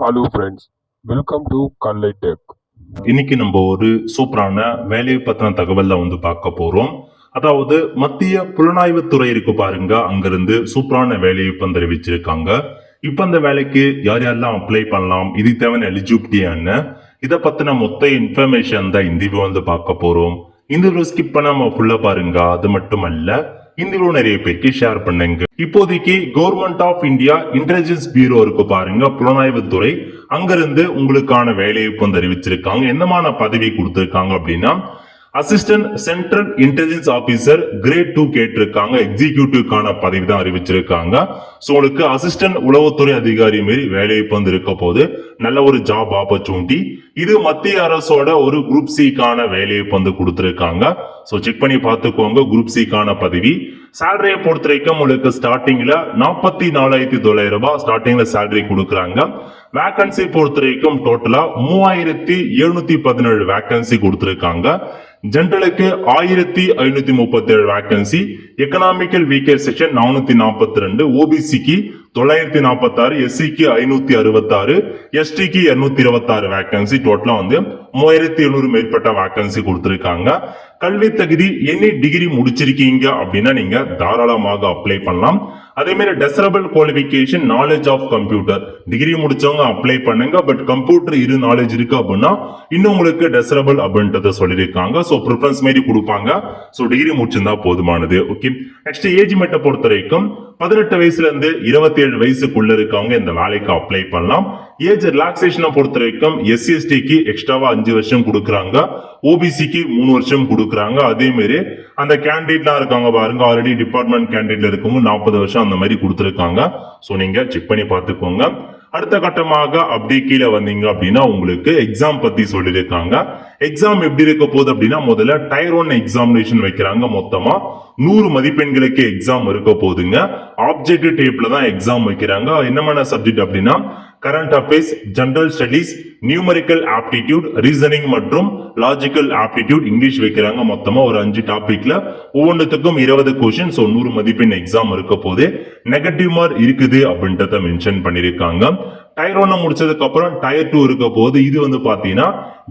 Hello friends welcome to Kallai tech இன்னைக்கு நம்ம ஒரு சூப்பரான வேலையை பத்தின தகவல்ல வந்து பார்க்க போறோம். அதாவது மத்திய புலனாய்வுத்துறை இருக்கு பாருங்க அங்கிருந்து சூப்பரான வேலையை இப்போ தெரிவிச்சிருக்காங்க. இப்போ அந்த வேலைக்கு யார் யாரெல்லாம் அப்ளை பண்ணலாம் இது தேவையான எலிஜிபிலிட்டி என்ன இதை பத்தின மொத்த இன்ஃபர்மேஷன் தான் இந்த வந்து பார்க்க போறோம். இந்த வீடியோ ஸ்கிப் பண்ணாம ஃபுல்லா பாருங்க அது மட்டும் அல்ல வீடியோ நிறைய பேருக்கு ஷேர் பண்ணுங்க. இப்போதைக்கு government of India intelligence bureau இருக்கு பாருங்க புலனாய்வுத்துறை அங்கிருந்து உங்களுக்கான வேலையை இப்போ தெரிவிச்சிருக்காங்க. என்னமான பதவி கொடுத்திருக்காங்க அப்படின்னா assistant central intelligence officer grade two கேட்டிருக்காங்க. எக்ஸிகியூட்டிவ்க்கான பதவி தான் அறிவிச்சிருக்காங்க. ஸோ உங்களுக்கு அசிஸ்டன்ட் உளவுத்துறை அதிகாரி மாரி வேலையை வந்து இருக்க போது நல்ல ஒரு ஜாப் ஆப்பர்ச்சுனிட்டி இது மத்திய அரசோட ஒரு குரூப் சிக்கான வேலையை வந்து கொடுத்துருக்காங்க. ஸோ செக் பண்ணி பார்த்துக்கோங்க குரூப் சிக்கான பதவி. சேலரியை பொறுத்த வரைக்கும் உங்களுக்கு ஸ்டார்டிங்ல நாற்பத்தி நாலாயிரத்தி தொள்ளாயிரம் ரூபாய் ஸ்டார்டிங்ல சேலரி கொடுக்குறாங்க. வேகன்சி பொறுத்த வரைக்கும் டோட்டலா மூவாயிரத்தி எழுநூத்தி பதினேழு வேகன்சி கொடுத்துருக்காங்க. ஜென்ரலுக்கு ஆயிரத்தி ஐநூத்தி முப்பத்தி ஏழு வேக்கன்சி எக்கனாமிக்கல் வீக்கர் செக்ஷன் நானூத்தி நாற்பத்தி ரெண்டு ஓபிசிக்கு தொள்ளாயிரத்தி நாற்பத்தி ஆறு எஸ்சிக்கு ஐநூத்தி அறுபத்தாறு எஸ்டிக்கு இருநூத்தி இருபத்தி ஆறு வேக்கன்சி டோட்டலா வந்து மூவாயிரத்தி எழுநூறு மேற்பட்ட வேக்கன்சி கொடுத்திருக்காங்க. கல்வி தகுதி என்ன டிகிரி முடிச்சிருக்கீங்க அப்படின்னா நீங்க தாராளமாக அப்ளை பண்ணலாம். அதே மாதிரி desirable qualification knowledge of computer degree முடிச்சவங்க அப்ளை பண்ணுங்க பட் கம்ப்யூட்டர் இரு நாலேஜ் இருக்கு அப்படின்னா இன்னும் உங்களுக்கு டெசரபிள் அப்படின்றத சொல்லியிருக்காங்க. ஸோ ப்ரிஃபரன்ஸ் மாரி கொடுப்பாங்க. ஸோ டிகிரி முடிச்சிருந்தா போதுமானது. ஓகே நெக்ஸ்ட் ஏஜ் மெட்டை பொறுத்த வரைக்கும் பதினெட்டு வயசுல இருந்து இருபத்தி ஏழு வயசுக்குள்ள இருக்கவங்க இந்த வேலைக்கு அப்ளை பண்ணலாம். ஏஜ் ரிலாக்ஸேஷனை பொறுத்த வரைக்கும் எஸ்சி எஸ்டிக்கு எக்ஸ்ட்ராவா அஞ்சு வருஷம் கொடுக்குறாங்க. ஓபிசிக்கு மூணு வருஷம் கொடுக்குறாங்க. அதே மாதிரி அந்த கேண்டிடேட்லாம் இருக்காங்க பாருங்க. ஆல்ரெடி டிபார்ட்மெண்ட் கேண்டிடேட்ல இருக்கவங்க நாற்பது வருஷம் அந்த மாதிரி கொடுத்துருக்காங்க. ஸோ நீங்க செக் பண்ணி பார்த்துக்கோங்க. அடுத்த கட்டமாக அப்படி கீழே வந்தீங்க அப்படின்னா உங்களுக்கு எக்ஸாம் பத்தி சொல்லியிருக்காங்க. எக்ஸாம் எப்படி இருக்க போகுது அப்படின்னா முதல்ல டயர் ஒன் எக்ஸாமினேஷன் வைக்கிறாங்க மொத்தமா. நூறு மதிப்பெண்களுக்கு எக்ஸாம் இருக்க போகுதுங்க. ஆப்ஜெக்டிவ் டேப்ல தான் எக்ஸாம் வைக்கிறாங்க. என்னமான சப்ஜெக்ட் அப்படின்னா current affairs general studies numerical aptitude reasoning மற்றும் லாஜிக்கல் ஆப்டிடியூட் இங்கிலீஷ் வைக்கிறாங்க. மொத்தமா ஒரு அஞ்சு டாபிக்ல ஒவ்வொன்றுத்துக்கும் இருபது கொஸ்டின் ஸோ நூறு மதிப்பெண் எக்ஸாம் இருக்க போது நெகட்டிவ் மார்க் இருக்குது அப்படின்றத மென்ஷன் பண்ணியிருக்காங்க டயர் ஒன்னு முடிச்சதுக்கு அப்புறம் டயர் டூ இருக்க போது இது வந்து பாத்தீங்கன்னா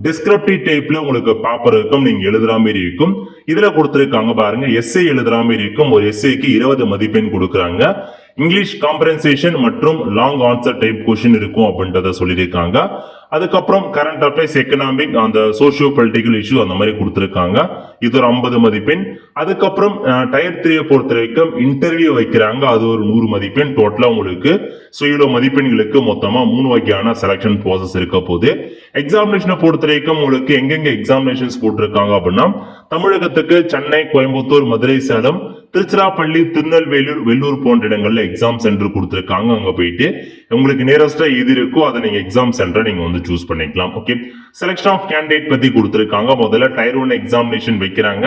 டிஸ்கிரிப்டிவ் டைப்ல உங்களுக்கு பேப்பர் இருக்கும் நீங்க எழுதுற மாதிரி இருக்கும். இதுல கொடுத்துருக்காங்க பாருங்க எஸ்ஏ எழுதுற மாதிரி இருக்கும். ஒரு எஸ்ஏக்கு இருபது மதிப்பெண் கொடுக்குறாங்க. இங்கிலீஷ் காம்பரன்சேஷன் மற்றும் லாங் ஆன்சர் டைப் கொஷின் இருக்கும் அப்படின்றத சொல்லியிருக்காங்க. அதுக்கப்புறம் கரண்ட் அஃபேர்ஸ் எக்கனாமிக் அந்த சோஷியோ பொலிட்டிக்கல் இஷ்யூ அந்த மாதிரி கொடுத்துருக்காங்க. இது ஒரு ஐம்பது மதிப்பெண். அதுக்கப்புறம் டயர் த்ரீயை பொறுத்த வரைக்கும் இன்டர்வியூ வைக்கிறாங்க. அது ஒரு நூறு மதிப்பெண். டோட்டலாக உங்களுக்கு ஸோ இவ்வளோ மதிப்பெண்களுக்கு மொத்தமாக மூணு வகையான செலக்ஷன் ப்ராசஸ் இருக்க போது எக்ஸாமினேஷனை பொறுத்த வரைக்கும் உங்களுக்கு எங்கெங்கே எக்ஸாமினேஷன்ஸ் போட்டிருக்காங்க அப்படின்னா தமிழகத்துக்கு சென்னை கோயம்புத்தூர் மதுரை சேலம் திருச்சிராப்பள்ளி திருநெல்வேலூர் வெள்ளூர் போன்ற இடங்கள்ல எக்ஸாம் சென்டர் கொடுத்துருக்காங்க. அங்க போயிட்டு உங்களுக்கு நியரஸ்டா எது இருக்கோ அதை நீங்க எக்ஸாம் சென்டரை நீங்க வந்து சூஸ் பண்ணிக்கலாம். ஓகே செலக்ஷன் ஆஃப் கேண்டிடேட் பத்தி கொடுத்துருக்காங்க. முதல்ல டயர் ஒன் எக்ஸாமினேஷன் வைக்கிறாங்க.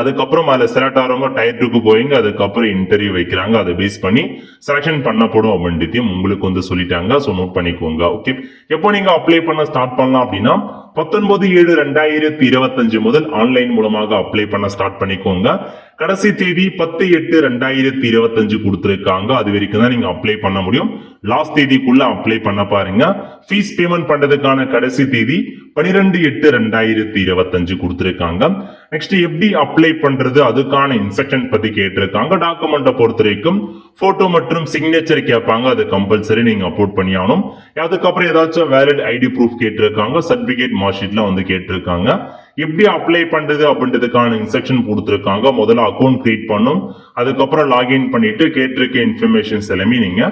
அதுக்கப்புறம் அதுல செலக்ட் ஆகிறவங்க டயர் டூக்கு போயிங்க. அதுக்கப்புறம் இன்டர்வியூ வைக்கிறாங்க. அதை பேஸ் பண்ணி செலக்ஷன் பண்ணப்படும் அப்படின்றதையும் உங்களுக்கு வந்து சொல்லிட்டாங்க. ஸோ நோட் பண்ணிக்கோங்க. ஓகே எப்போ நீங்க அப்ளை பண்ண ஸ்டார்ட் பண்ணலாம் அப்படின்னா பத்தொன்பது ஏழு ரெண்டாயிரத்தி இருபத்தஞ்சு முதல் ஆன்லைன் மூலமாக அப்ளை பண்ண ஸ்டார்ட் பண்ணிக்கோங்க. கடைசி தேதி பத்து எட்டு ரெண்டாயிரத்தி இருபத்தஞ்சு கொடுத்துருக்காங்க. அது வரைக்கும் தான் நீங்க அப்ளை பண்ண முடியும். லாஸ்ட் தேதிக்குள்ள அப்ளை பண்ண பாருங்க. ஃபீஸ் பேமெண்ட் பண்றதுக்கான கடைசி தேதி பனிரெண்டு எட்டு ரெண்டாயிரத்தி இருபத்தஞ்சு கொடுத்துருக்காங்க. நெக்ஸ்ட் எப்படி அப்ளை பண்றது அதுக்கான இன்ஸ்ட்ரக்ஷன் பத்தி கேட்டிருக்காங்க. டாக்குமெண்ட்டை பொறுத்த வரைக்கும் போட்டோ மற்றும் சிக்னேச்சர் கேட்பாங்க. அது கம்பல்சரி நீங்க அப்லோட் பண்ணி ஆகணும். அதுக்கப்புறம் ஏதாச்சும் வேலிட் ஐடி ப்ரூஃப் கேட்டிருக்காங்க. சர்டிபிகேட் மார்க்ஷீட்லாம் வந்து கேட்டிருக்காங்க. எப்படி அப்ளை பண்றது அப்படின்றதுக்கான இன்ஸ்ட்ரக்ஷன் கொடுத்துருக்காங்க. முதல்ல அக்கௌண்ட் கிரியேட் பண்ணும். அதுக்கப்புறம் லாகின் பண்ணிட்டு கேட்டிருக்க இன்ஃபர்மேஷன்ஸ் எல்லாமே நீங்க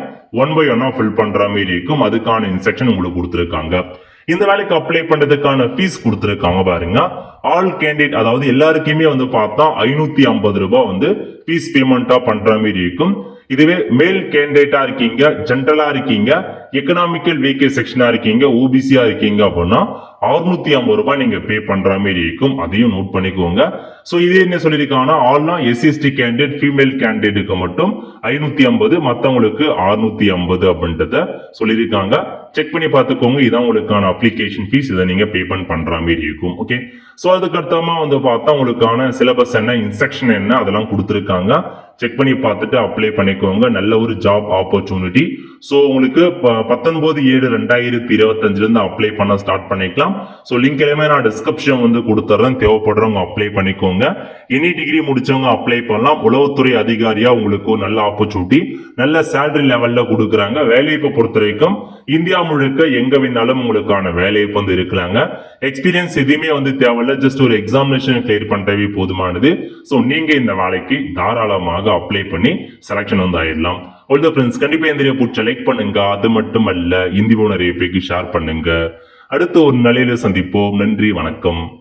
ஒன் பை ஒன்னா ஃபில் பண்ற மாதிரி இருக்கும். அதுக்கான இன்ஸ்ட்ரக்ஷன் உங்களுக்கு கொடுத்துருக்காங்க. இந்த வேலைக்கு அப்ளை பண்றதுக்கான ஃபீஸ் கொடுத்துருக்காங்க பாருங்க. ஆல் கேண்டிடேட் அதாவது எல்லாருக்குமே வந்து பார்த்தா ஐநூத்தி ஐம்பது ரூபாய் வந்து ஃபீஸ் பேமெண்டா பண்ற மாதிரி இருக்கும். இதுவே மேல் கேண்டிடேட்டா இருக்கீங்க ஜென்ரலா இருக்கீங்க எக்கனாமிக்கல் வீக்கர் செக்ஷனா இருக்கீங்க ஓபிசியா இருக்கீங்க அப்படின்னா அறுநூத்தி ஐம்பது ரூபாய் நீங்க பே பண்ற மாதிரி இருக்கும். அதையும் நோட் பண்ணிக்கோங்க. சோ இது என்ன சொல்லியிருக்காங்கன்னா ஆல்னா எஸ்சிஎஸ்டி கேண்டிடேட் ஃபீமேல் கேண்டிடேட்டுக்கு மட்டும் ஐநூத்தி ஐம்பது மத்தவங்களுக்கு அறுநூத்தி ஐம்பது அப்படின்றத சொல்லியிருக்காங்க. செக் பண்ணி பார்த்துக்கோங்க. இதான் உங்களுக்கான அப்ளிகேஷன் ஃபீஸ் இதை நீங்க பேமெண்ட் பண்ற மாதிரி இருக்கும். ஓகே ஸோ அதுக்கு அடுத்தமா வந்து பார்த்தா உங்களுக்கான சிலபஸ் என்ன இன்ஸ்ட்ரக்ஷன் என்ன அதெல்லாம் கொடுத்துருக்காங்க. செக் பண்ணி பார்த்துட்டு அப்ளை பண்ணிக்கோங்க. நல்ல ஒரு ஜாப் ஆப்பர்ச்சுனிட்டி ஸோ உங்களுக்கு ப- பத்தொன்பது ஏழு ரெண்டாயிரத்தி இருபத்தஞ்சிலேருந்து அப்ளை பண்ண ஸ்டார்ட் பண்ணிக்கலாம். ஸோ லிங்க் எல்லாமே நான் டிஸ்கிரிப்ஷன் வந்து கொடுத்துறேன். தேவைப்படுறவங்க அப்ளை பண்ணிக்கோங்க. எனி டிகிரி முடிச்சவங்க அப்ளை பண்ணலாம். உளவுத்துறை அதிகாரியா உங்களுக்கு நல்ல ஆப்பர்ச்சுனிட்டி நல்ல சேலரி லெவல்ல கொடுக்குறாங்க. வேலைவாய்ப்பை பொறுத்த வரைக்கும் இந்தியா முழுக்க எங்க வேணாலும் உங்களுக்கான வேலைவாய்ப்பு வந்து இருக்கலாங்க எக்ஸ்பீரியன்ஸ் எதுவுமே வந்து தேவையில்ல. ஜஸ்ட் ஒரு எக்ஸாமினேஷன் கிளியர் பண்ணுறவே போதுமானது. ஸோ நீங்க இந்த வேலைக்கு தாராளமாக அப்ளை பண்ணி செலக்ஷன் வந்து ஆயிடலாம் ஒழுத ஃப்ரெண்ட்ஸ் கண்டிப்பாக இந்த வீடியோ பிடிச்ச லைக் பண்ணுங்க. அது மட்டும் அல்ல இந்தி நிறைய பேருக்கு ஷேர் பண்ணுங்க. அடுத்த ஒரு நிலையில சந்திப்போம். நன்றி வணக்கம்.